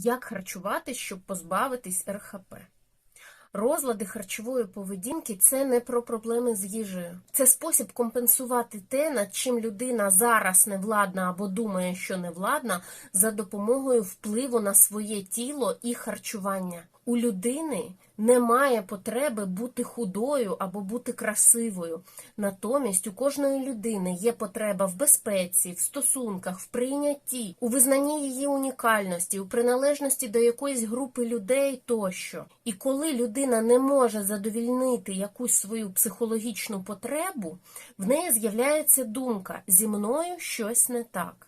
Як харчувати, щоб позбавитись РХП? Розлади харчової поведінки це не про проблеми з їжею. Це спосіб компенсувати те, над чим людина зараз не владна або думає, що не владна, за допомогою впливу на своє тіло і харчування. У людини немає потреби бути худою або бути красивою. Натомість у кожної людини є потреба в безпеці, в стосунках, в прийнятті, у визнанні її унікальності, у приналежності до якоїсь групи людей тощо. І коли людина не може задовільнити якусь свою психологічну потребу, в неї з'являється думка зі мною щось не так.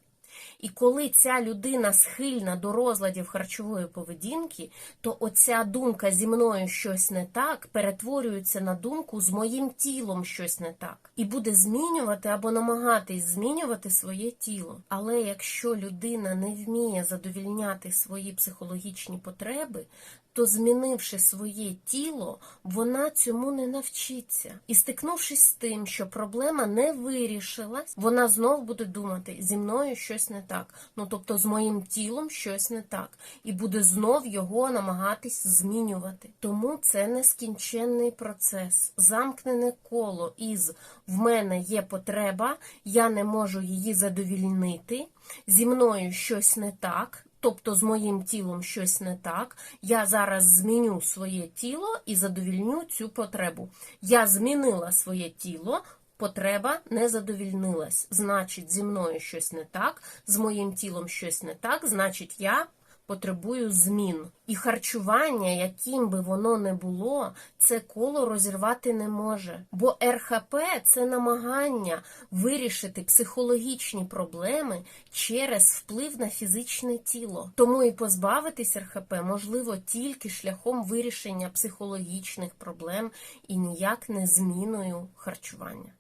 І коли ця людина схильна до розладів харчової поведінки, то оця думка зі мною щось не так перетворюється на думку з моїм тілом щось не так, і буде змінювати або намагатись змінювати своє тіло. Але якщо людина не вміє задовільняти свої психологічні потреби, то змінивши своє тіло, вона цьому не навчиться. І стикнувшись з тим, що проблема не вирішилась, вона знов буде думати, зі мною щось не так. Ну тобто з моїм тілом щось не так, і буде знов його намагатись змінювати. Тому це нескінченний процес, замкнене коло із в мене є потреба, я не можу її задовільнити, зі мною щось не так. Тобто з моїм тілом щось не так. Я зараз зміню своє тіло і задовільню цю потребу. Я змінила своє тіло, потреба не задовільнилась. Значить, зі мною щось не так, з моїм тілом щось не так, значить, я потребую змін. І харчування, яким би воно не було, це коло розірвати не може. Бо РХП це намагання вирішити психологічні проблеми через вплив на фізичне тіло. Тому і позбавитись РХП можливо тільки шляхом вирішення психологічних проблем і ніяк не зміною харчування.